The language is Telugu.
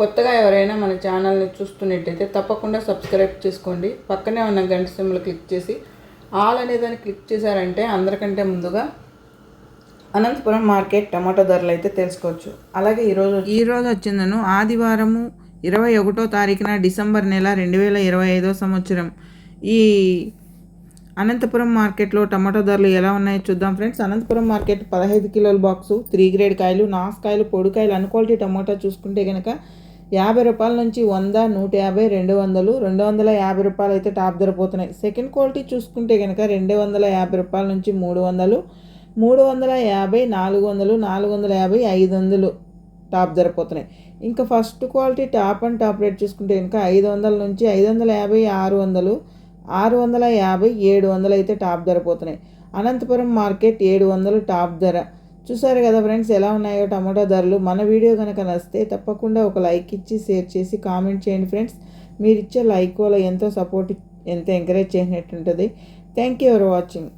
కొత్తగా ఎవరైనా మన ఛానల్ని చూస్తున్నట్టయితే తప్పకుండా సబ్స్క్రైబ్ చేసుకోండి. పక్కనే ఉన్న గంట సింబల్ క్లిక్ చేసి ఆల్ అనే దాన్ని క్లిక్ చేశారంటే అందరికంటే ముందుగా అనంతపురం మార్కెట్ టమాటో ధరలు అయితే తెలుసుకోవచ్చు. అలాగే ఈరోజు ఈరోజు వచ్చిందను. ఆదివారము ఇరవై ఒకటో తారీఖున డిసెంబర్ నెల రెండు వేల ఇరవై ఐదో సంవత్సరం. ఈ అనంతపురం మార్కెట్లో టమాటో ధరలు ఎలా ఉన్నాయో చూద్దాం ఫ్రెండ్స్. అనంతపురం మార్కెట్ పదహైదు కిలోల బాక్సు త్రీ గ్రేడ్ కాయలు నాసుకాయలు పొడికాయలు అన్ క్వాలిటీ టమాటా చూసుకుంటే కనుక యాభై రూపాయల నుంచి వంద నూట యాభై రెండు వందలు రెండు వందల యాభై రూపాయలు అయితే టాప్ ధర పోతున్నాయి. సెకండ్ క్వాలిటీ చూసుకుంటే కనుక రెండు వందల యాభై రూపాయల నుంచి మూడు వందలు మూడు వందల యాభై నాలుగు వందలు నాలుగు వందల యాభై ఐదు వందలు టాప్ ధర పోతున్నాయి. ఇంకా first quality top and top rate చూసుకుంటే కనుక ఐదు వందల నుంచి ఐదు వందల యాభై ఆరు వందలు ఆరు వందల యాభై ఏడు వందలు అయితే టాప్ ధర పోతున్నాయి. అనంతపురం మార్కెట్ ఏడు వందలు టాప్ ధర. చూసారు కదా ఫ్రెండ్స్ ఎలా ఉన్నాయో టమాటో ధరలు? మన వీడియో కనుక నచ్చితే తప్పకుండా ఒక లైక్ ఇచ్చి షేర్ చేసి కామెంట్ చేయండి ఫ్రెండ్స్. మీరు ఇచ్చే లైక్ వల్ల ఎంతో సపోర్ట్ ఎంతో encourage చేసినట్టుంటుంది. Thank you for watching.